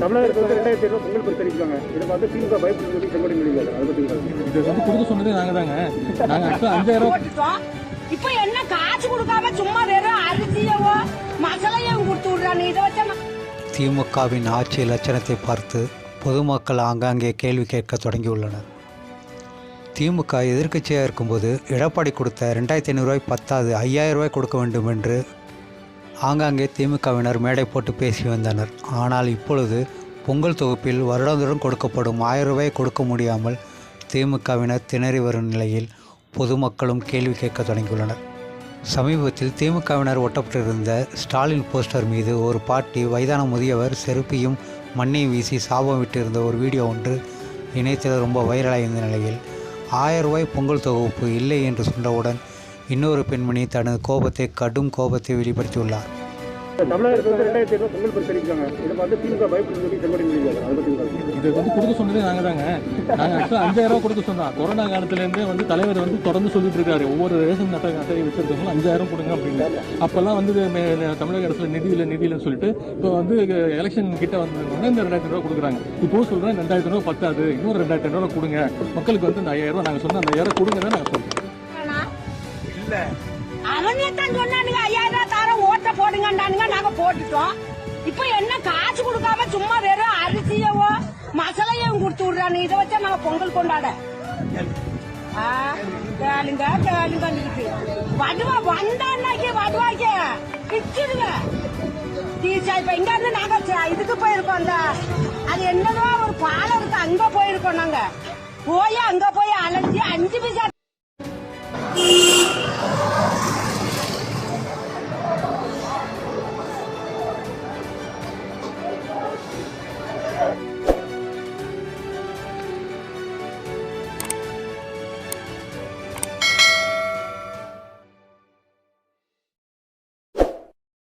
தமிழகத்துக்கு வந்து ரெண்டாயிரத்தி ஐநூறு பொங்கல் பரிசு அறிவிக்காங்க இதை பார்த்து திமுக பயப்படும் சொல்லி செங்கோட்டை சொல்லியிருக்காரு அதை பத்தி சொல்லுங்க. இது வந்து கொடுக்க சொன்னதே நாங்க தாங்க. நாங்க ஆக்சுவலா அஞ்சாயிரம் ரூபாய் போட்டுட்டோம். இப்ப என்ன காசு கொடுக்காம சும்மா வெறும் அரிசியவோ மசாலையும் கொடுத்து விடுறானு இதை வச்சா நான் திமுகவின் ஆட்சி லட்சணத்தை பார்த்து பொதுமக்கள் ஆங்காங்கே கேள்வி கேட்க தொடங்கியுள்ளனர். திமுக எதிர்க்கட்சியாக இருக்கும்போது எடப்பாடி கொடுத்த ரெண்டாயிரத்தி ஐநூறுரூவாய் பத்தாது ஐயாயிரம் ரூபாய் கொடுக்க வேண்டும் என்று ஆங்காங்கே திமுகவினர் மேடை போட்டு பேசி வந்தனர். ஆனால் இப்பொழுது பொங்கல் தொகுப்பில் வருடாந்தோறும் கொடுக்கப்படும் ஆயிரம் ரூபாய் கொடுக்க முடியாமல் திமுகவினர் திணறி வரும் நிலையில் பொதுமக்களும் கேள்வி கேட்க தொடங்கியுள்ளனர். சமீபத்தில் திமுகவினர் ஒட்டப்பட்டிருந்த ஸ்டாலின் போஸ்டர் மீது ஒரு பாட்டி வயதான முதியவர் செருப்பியும் மண்ணையும் வீசி சாபம் விட்டிருந்த ஒரு வீடியோ ஒன்று இணையத்தில் ரொம்ப வைரலாயிருந்த நிலையில் ஆயிரம் ரூபாய் பொங்கல் தொகுப்பு இல்லை என்று சொன்னவுடன் இன்னொரு பெண்மணி தனது கோபத்தை கடும் கோபத்தை வெளிப்படுத்தியுள்ளார். தமிழகத்துக்கு வந்து ரெண்டாயிரத்தி ஐநூறு பொங்கல் பரிசு அறிவிக்காங்க இதை பார்த்து திமுக பயப்படும் சொல்லி செங்கோட்டை இது வந்து கொடுக்க சொன்னதே நாங்கள் தாங்க. நாங்கள் ஆக்சுவலாக அஞ்சாயிரம் ரூபாய் கொடுக்க சொன்னோம். கொரோனா காலத்திலேருந்தே வந்து தலைவர் வந்து தொடர்ந்து சொல்லிட்டு இருக்காரு. ஒவ்வொரு ரேஷன் அட்டை அட்டையை வச்சிருக்கவங்களும் அஞ்சாயிரம் கொடுங்க அப்படின்னு. அப்போல்லாம் வந்து தமிழக அரசுல நிதி இல்லை நிதி இல்லைன்னு சொல்லிட்டு இப்போ வந்து எலெக்ஷன் கிட்ட வந்தோடனே இந்த ரெண்டாயிரத்தி ரூபாய் கொடுக்குறாங்க. இப்போ சொல்கிறேன் ரெண்டாயிரத்தி ரூபாய் பத்தாது. இன்னும் ரெண்டாயிரத்தி ரூபா கொடுங்க. மக்களுக்கு வந்து இந்த ஐயாயிரம் ரூபா நாங்கள் சொன்ன அந்த ஐயாயிரம் கொடுங்க தான் நாங்க சொல்றோம் அவனே தான் சொன்னானுங்க ஐயாயிரம் ரூபாய் தரம் ஓட்ட போடுங்கண்டானுங்க நாங்க போட்டுட்டோம். இப்ப என்ன காசு கொடுக்காம சும்மா வெறும் அரிசியவோ மசாலையும் கொடுத்து விடுறானு இதை வச்சா நாங்க பொங்கல் கொண்டாட. ஆ, கேளுங்க கேளுங்க இருக்கு வடுவா வந்தான்னாக்கி வடுவாக்க? பிச்சுடுங்க டீச்சா இப்ப இங்க இருந்து நாங்க இதுக்கு போயிருக்கோம் அந்த அது என்னதோ ஒரு பாலம் இருக்கு அங்க போயிருக்கோம் நாங்க. போய் அங்க போய் அலஞ்சி அஞ்சு பைசா